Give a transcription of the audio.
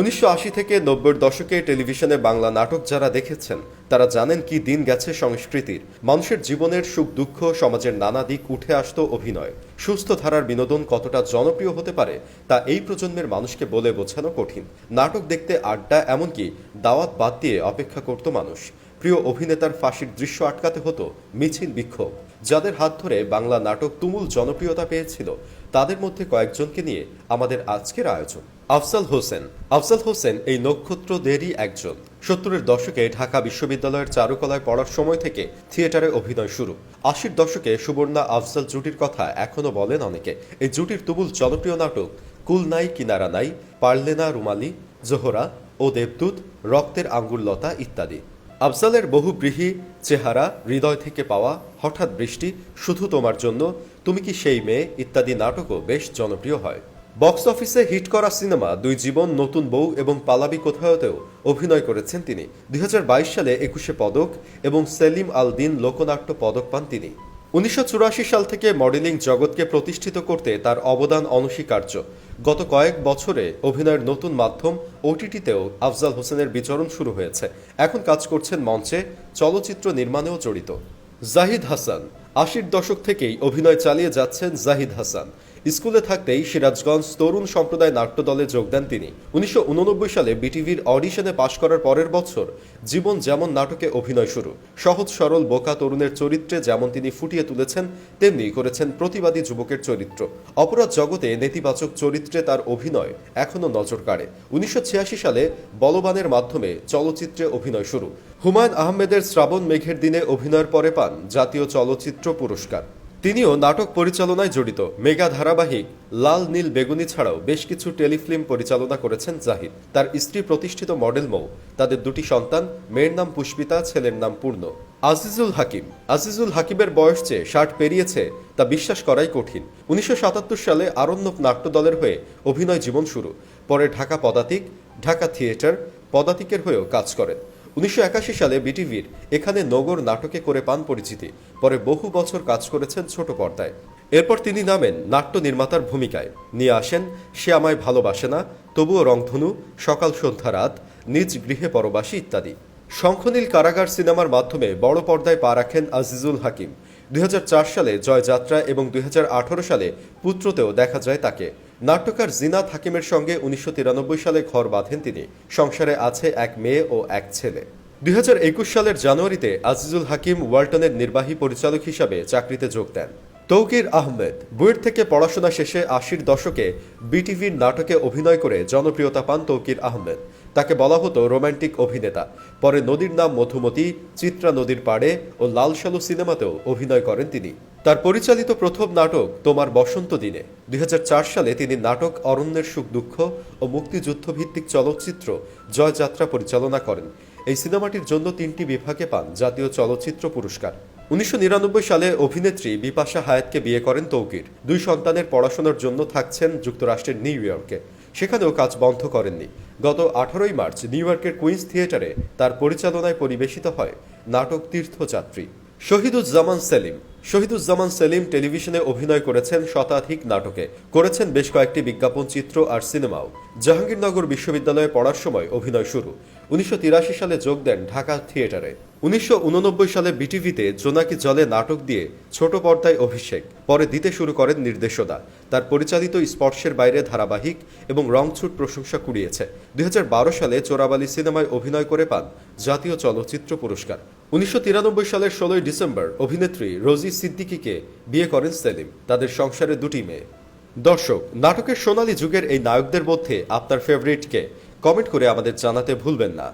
উনিশশো আশি থেকে নব্বইয়ের দশকে টেলিভিশনে বাংলা নাটক যারা দেখেছেন, তারা জানেন কি দিন গেছে সংস্কৃতির। মানুষের জীবনের সুখ, দুঃখ, সমাজের নানা দিক উঠে আসতো অভিনয়। সুস্থ ধারার বিনোদন কতটা জনপ্রিয় হতে পারে, তা এই প্রজন্মের মানুষকে বলে বোঝানো কঠিন। নাটক দেখতে আড্ডা এমনকি দাওয়াত বাদ দিয়ে অপেক্ষা করত মানুষ। প্রিয় অভিনেতার ফাঁসির দৃশ্য আটকাতে হতো মিছিল বিক্ষোভ। যাদের হাত ধরে বাংলা নাটক তুমুল জনপ্রিয়তা পেয়েছিল, তাদের মধ্যে কয়েকজনকে নিয়ে আমাদের আজকের আয়োজন। আফজাল হোসেন। আফজাল হোসেন এই নক্ষত্রদেরই একজন। সত্তরের দশকে ঢাকা বিশ্ববিদ্যালয়ের চারুকলায় পড়ার সময় থেকে থিয়েটারে অভিনয় শুরু। আশির দশকে সুবর্ণা আফজাল জুটির কথা এখনও বলেন অনেকে। এই জুটির তুমুল জনপ্রিয় নাটক কুল নাই, কিনারা নাই পারলে না রুমালি, জোহরা ও দেবদূত, রক্তের আঙ্গুরলতা ইত্যাদি। আফজালের বহু বহুব্রীহী চেহারা, হৃদয় থেকে পাওয়া, হঠাৎ বৃষ্টি, শুধু তোমার জন্য, তুমি কি সেই মেয়ে? ইত্যাদি নাটকও বেশ জনপ্রিয় হয়। বক্স অফিসে হিট করা সিনেমা, দুই জীবন, নতুন বউ এবং পালাবি কোথাওতেও অভিনয় করেছেন তিনি। দুই সালে একুশে পদক এবং সেলিম আল দিন লোকনাট্য পদক পান তিনি। উনিশশো সাল থেকে মডেলিং জগৎকে প্রতিষ্ঠিত করতে তার অবদান অনস্বীকার্য। গত কয়েক বছরে অভিনয়ের নতুন মাধ্যম ওটিটিতেও আফজাল হোসেনের বিচরণ শুরু হয়েছে। এখন কাজ করছেন মঞ্চে, চলচ্চিত্র নির্মাণেও জড়িত। জাহিদ হাসান, আশির দশক থেকেই অভিনয় চালিয়ে যাচ্ছেন জাহিদ হাসান। স্কুলে থাকতেই সিরাজগঞ্জ তরুণ সম্প্রদায় নাট্য দলে যোগ দেন তিনি। উনিশশো উননব্বই সালে বিটিভির অডিশনে পাশ করার পরের বছর জীবন যেমন নাটকে অভিনয় শুরু, সহজ সরল বোকা তরুণের চরিত্রে যেমন তিনি ফুটিয়ে তুলেছেন, তেমনি করেছেন প্রতিবাদী যুবকের চরিত্র। অপরাধ জগতে নেতিবাচক চরিত্রে তার অভিনয় এখনও নজর কাড়ে। উনিশশো ছিয়াশি সালে বলবানের মাধ্যমে চলচ্চিত্রে অভিনয় শুরু। হুমায়ুন আহমেদের শ্রাবণ মেঘের দিনে অভিনয়ের পরে পান জাতীয় চলচ্চিত্র পুরস্কার। তিনিও নাটক পরিচালনায় জড়িত। মেগা ধারাবাহিক লাল নীল বেগুনি ছাড়াও বেশ কিছু টেলিফিল্ম পরিচালনা করেছেন জাহিদ। তার স্ত্রী প্রতিষ্ঠিত মডেল মৌ, তাদের দুটি সন্তান, মেয়ের নাম পুষ্পিতা, ছেলের নাম পূর্ণ। আজিজুল হাকিম। আজিজুল হাকিমের বয়স যে ষাট পেরিয়েছে, তা বিশ্বাস করাই কঠিন। উনিশশো সাতাত্তর সালে আরণ্যক নাট্য দলের হয়ে অভিনয় জীবন শুরু। পরে ঢাকা পদাতিক, ঢাকা থিয়েটার পদাতিকের হয়েও কাজ করেন। উনিশশো একাশি সালে বিটিভির এখানে নগর নাটকে করে পান পরিচিতি, পরে বহু বছর কাজ করেছেন ছোট পর্দায়। এরপর তিনি নামেন নাট্য নির্মাতার ভূমিকায়। নিয়ে আসেন, সে আমায় ভালোবাসে না, তবুও রংধনু, সকাল সন্ধ্যা রাত, নিজ গৃহে পরবাসী ইত্যাদি। শঙ্খনীল কারাগার সিনেমার মাধ্যমে বড় পর্দায় পা রাখেন আজিজুল হাকিম। দুই হাজার চার সালে জয়যাত্রা এবং দুই হাজার আঠারো সালে পুত্রতেও দেখা যায় তাকে। নাট্যকার জিনাত হাকিমের সঙ্গে উনিশশো তিরানব্বই সালে ঘর বাঁধেন তিনি। সংসারে আছে এক মেয়ে ও এক ছেলে। দুই হাজার একুশ সালের জানুয়ারিতে আজিজুল হাকিম ওয়ালটনের নির্বাহী পরিচালক হিসাবে চাকরিতে যোগ দেন। তৌকির আহমেদ বুয়েট থেকে পড়াশোনা শেষে আশির দশকে বিটিভির নাটকে অভিনয় করে জনপ্রিয়তা পান তৌকির আহমেদ। তাকে বলা হতো রোমান্টিক অভিনেতা। পরে নদীর নাম মধুমতি, চিত্রা নদীর পাড়ে ও লাল সালু সিনেমাতেও অভিনয় করেন তিনি। তার পরিচালিত প্রথম নাটক, তোমার বসন্ত দিনে। দুই হাজার চার সালে তিনি নাটক অরণ্যের সুখ, দুঃখ ও মুক্তিযুদ্ধ ভিত্তিক চলচ্চিত্র জয়যাত্রা পরিচালনা করেন। এই সিনেমাটির জন্য তিনটি বিভাগে পান জাতীয় চলচ্চিত্র পুরস্কার। উনিশশো নিরানব্বই সালে অভিনেত্রী বিপাশা হায়াতকে বিয়ে করেন তৌকির। দুই সন্তানের পড়াশোনার জন্য থাকছেন যুক্তরাষ্ট্রের নিউ ইয়র্কে। সেখানেও কাজ বন্ধ করেননি। গত আঠারোই মার্চ নিউ ইয়র্কের কুইন্স থিয়েটারে তার পরিচালনায় পরিবেশিত হয় নাটক তীর্থযাত্রী। শহীদুজ্জামান সেলিম শহীদুজ্জামান সেলিম টেলিভিশনে অভিনয় করেছেন শতাধিক নাটকে। করেছেন বেশ কয়েকটি বিজ্ঞাপন, চিত্র আর সিনেমাও। জাহাঙ্গীরনগর বিশ্ববিদ্যালয়ে পড়ার সময় অভিনয় শুরু। উনিশশো তিরাশি সালে যোগ দেন ঢাকা থিয়েটারে। উনিশশো উননব্বই সালে বিটিভিতে জোনাকি জলে নাটক দিয়ে ছোট পর্দায় অভিষেক। পরে দিতে শুরু করেন নির্দেশনা। তার পরিচালিত স্পর্শের বাইরে ধারাবাহিক এবং রংছুট প্রশংসা কুড়িয়েছে। দুই হাজার বারো সালে চোরাবালি সিনেমায় অভিনয় করে পান জাতীয় চলচ্চিত্র পুরস্কার। উনিশশো তিরানব্বই সালের ষোলোই ডিসেম্বর অভিনেত্রী রোজি সিদ্দিকিকে বিয়ে করেন সেলিম, তাদের সংসারে দুটি মেয়ে। দর্শক, নাটকের সোনালী যুগের এই নায়কদের মধ্যে আপনার ফেভারিটকে কমেন্ট করে আমাদের জানাতে ভুলবেন না।